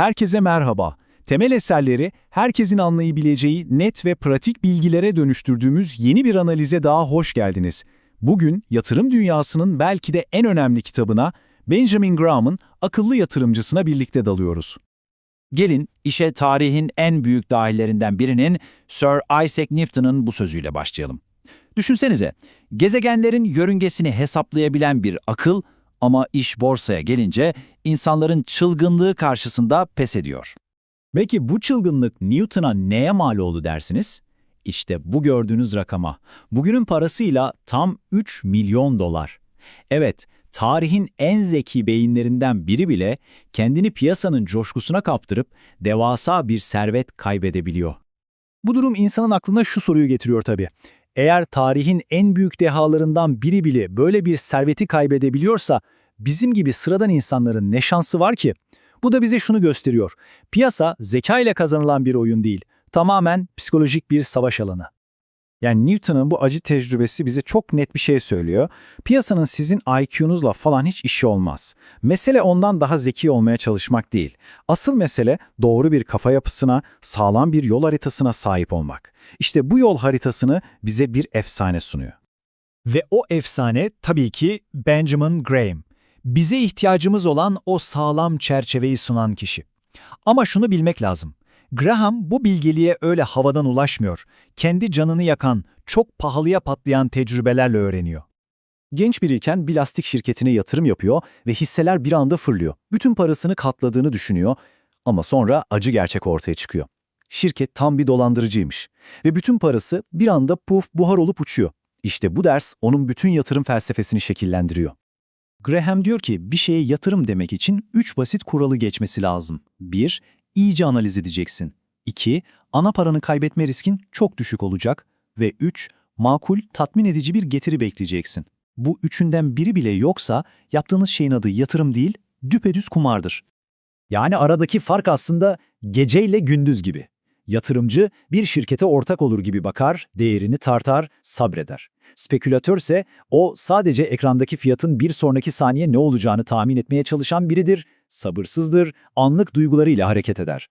Herkese merhaba. Temel eserleri herkesin anlayabileceği net ve pratik bilgilere dönüştürdüğümüz yeni bir analize daha hoş geldiniz. Bugün yatırım dünyasının belki de en önemli kitabına Benjamin Graham'ın Akıllı Yatırımcısına birlikte dalıyoruz. Gelin işe tarihin en büyük dahillerinden birinin Sir Isaac Newton'un bu sözüyle başlayalım. Düşünsenize, gezegenlerin yörüngesini hesaplayabilen bir akıl ama iş borsaya gelince insanların çılgınlığı karşısında pes ediyor. Peki bu çılgınlık Newton'a neye mal oldu dersiniz? İşte bu gördüğünüz rakama. Bugünün parasıyla tam 3 milyon dolar. Evet, tarihin en zeki beyinlerinden biri bile kendini piyasanın coşkusuna kaptırıp devasa bir servet kaybedebiliyor. Bu durum insanın aklına şu soruyu getiriyor tabii. Eğer tarihin en büyük dehalarından biri bile böyle bir serveti kaybedebiliyorsa bizim gibi sıradan insanların ne şansı var ki? Bu da bize şunu gösteriyor. Piyasa zeka ile kazanılan bir oyun değil, tamamen psikolojik bir savaş alanı. Yani Newton'un bu acı tecrübesi bize çok net bir şey söylüyor. Piyasanın sizin IQ'nuzla falan hiç işi olmaz. Mesele ondan daha zeki olmaya çalışmak değil. Asıl mesele doğru bir kafa yapısına, sağlam bir yol haritasına sahip olmak. İşte bu yol haritasını bize bir efsane sunuyor. Ve o efsane tabii ki Benjamin Graham. Bize ihtiyacımız olan o sağlam çerçeveyi sunan kişi. Ama şunu bilmek lazım. Graham bu bilgeliğe öyle havadan ulaşmıyor. Kendi canını yakan, çok pahalıya patlayan tecrübelerle öğreniyor. Genç biriyken bir lastik şirketine yatırım yapıyor ve hisseler bir anda fırlıyor. Bütün parasını katladığını düşünüyor ama sonra acı gerçek ortaya çıkıyor. Şirket tam bir dolandırıcıymış ve bütün parası bir anda puf buhar olup uçuyor. İşte bu ders onun bütün yatırım felsefesini şekillendiriyor. Graham diyor ki bir şeye yatırım demek için üç basit kuralı geçmesi lazım. 1. İyice analiz edeceksin. 2. Ana paranı kaybetme riskin çok düşük olacak. Ve 3. Makul, tatmin edici bir getiri bekleyeceksin. Bu üçünden biri bile yoksa yaptığınız şeyin adı yatırım değil, düpedüz kumardır. Yani aradaki fark aslında geceyle gündüz gibi. Yatırımcı bir şirkete ortak olur gibi bakar, değerini tartar, sabreder. Spekülatörse o sadece ekrandaki fiyatın bir sonraki saniye ne olacağını tahmin etmeye çalışan biridir, sabırsızdır, anlık duygularıyla hareket eder.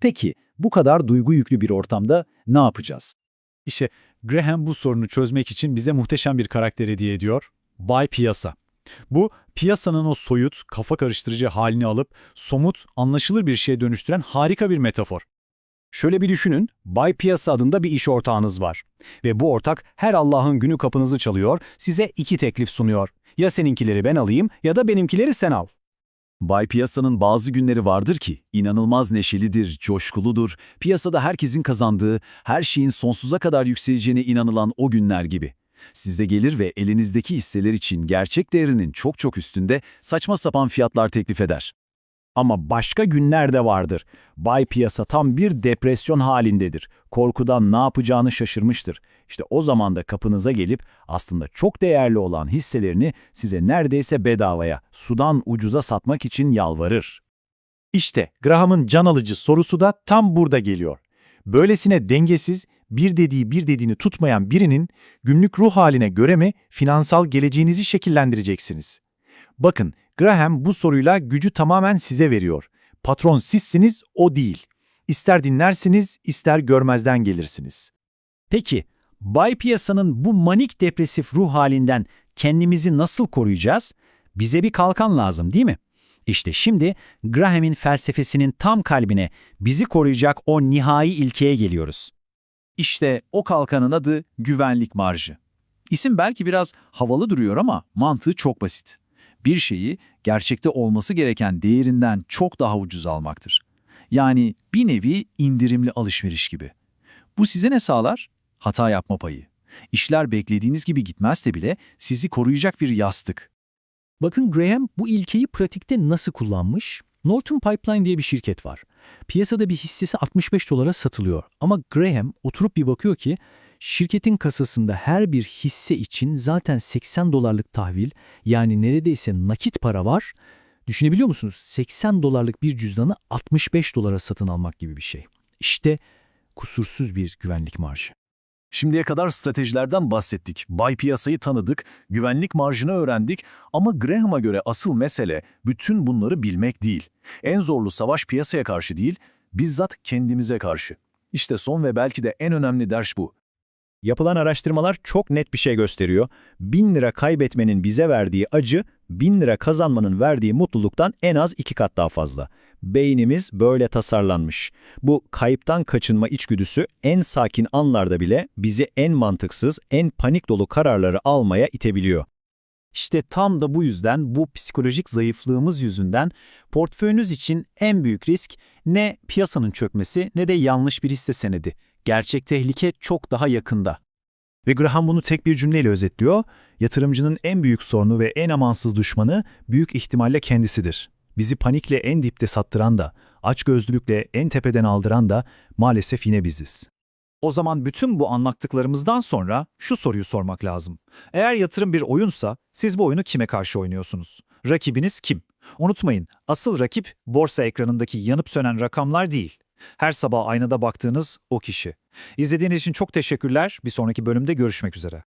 Peki bu kadar duygu yüklü bir ortamda ne yapacağız? İşte Graham bu sorunu çözmek için bize muhteşem bir karakter hediye ediyor. Bay Piyasa. Bu, piyasanın o soyut, kafa karıştırıcı halini alıp somut, anlaşılır bir şeye dönüştüren harika bir metafor. Şöyle bir düşünün, Bay Piyasa adında bir iş ortağınız var. Ve bu ortak her Allah'ın günü kapınızı çalıyor, size iki teklif sunuyor. Ya seninkileri ben alayım ya da benimkileri sen al. Bay Piyasa'nın bazı günleri vardır ki inanılmaz neşelidir, coşkuludur, piyasada herkesin kazandığı, her şeyin sonsuza kadar yükseleceğine inanılan o günler gibi. Size gelir ve elinizdeki hisseler için gerçek değerinin çok çok üstünde saçma sapan fiyatlar teklif eder. Ama başka günler de vardır. Bay piyasa tam bir depresyon halindedir. Korkudan ne yapacağını şaşırmıştır. İşte o zaman da kapınıza gelip aslında çok değerli olan hisselerini size neredeyse bedavaya, sudan ucuza satmak için yalvarır. İşte Graham'ın can alıcı sorusu da tam burada geliyor. Böylesine dengesiz, bir dediği bir dediğini tutmayan birinin günlük ruh haline göre mi finansal geleceğinizi şekillendireceksiniz? Bakın, Graham bu soruyla gücü tamamen size veriyor. Patron sizsiniz, o değil. İster dinlersiniz, ister görmezden gelirsiniz. Peki, Bay Piyasa'nın bu manik depresif ruh halinden kendimizi nasıl koruyacağız? Bize bir kalkan lazım değil mi? İşte şimdi Graham'in felsefesinin tam kalbine bizi koruyacak o nihai ilkeye geliyoruz. İşte o kalkanın adı güvenlik marjı. İsim belki biraz havalı duruyor ama mantığı çok basit bir şeyi gerçekte olması gereken değerinden çok daha ucuz almaktır. Yani bir nevi indirimli alışveriş gibi. Bu size ne sağlar? Hata yapma payı. İşler beklediğiniz gibi gitmezse bile sizi koruyacak bir yastık. Bakın Graham bu ilkeyi pratikte nasıl kullanmış? Norton Pipeline diye bir şirket var. Piyasada bir hissesi 65 dolara satılıyor. Ama Graham oturup bir bakıyor ki Şirketin kasasında her bir hisse için zaten 80 dolarlık tahvil yani neredeyse nakit para var. Düşünebiliyor musunuz? 80 dolarlık bir cüzdanı 65 dolara satın almak gibi bir şey. İşte kusursuz bir güvenlik marjı. Şimdiye kadar stratejilerden bahsettik, bay piyasayı tanıdık, güvenlik marjını öğrendik ama Graham'a göre asıl mesele bütün bunları bilmek değil. En zorlu savaş piyasaya karşı değil, bizzat kendimize karşı. İşte son ve belki de en önemli ders bu. Yapılan araştırmalar çok net bir şey gösteriyor. 1000 lira kaybetmenin bize verdiği acı, 1000 lira kazanmanın verdiği mutluluktan en az iki kat daha fazla. Beynimiz böyle tasarlanmış. Bu kayıptan kaçınma içgüdüsü en sakin anlarda bile bizi en mantıksız, en panik dolu kararları almaya itebiliyor. İşte tam da bu yüzden bu psikolojik zayıflığımız yüzünden portföyünüz için en büyük risk ne piyasanın çökmesi ne de yanlış bir hisse senedi. Gerçek tehlike çok daha yakında. Ve Graham bunu tek bir cümleyle özetliyor. Yatırımcının en büyük sorunu ve en amansız düşmanı büyük ihtimalle kendisidir. Bizi panikle en dipte sattıran da, açgözlülükle en tepeden aldıran da maalesef yine biziz. O zaman bütün bu anlattıklarımızdan sonra şu soruyu sormak lazım. Eğer yatırım bir oyunsa siz bu oyunu kime karşı oynuyorsunuz? Rakibiniz kim? Unutmayın, asıl rakip borsa ekranındaki yanıp sönen rakamlar değil. Her sabah aynada baktığınız o kişi. İzlediğiniz için çok teşekkürler. Bir sonraki bölümde görüşmek üzere.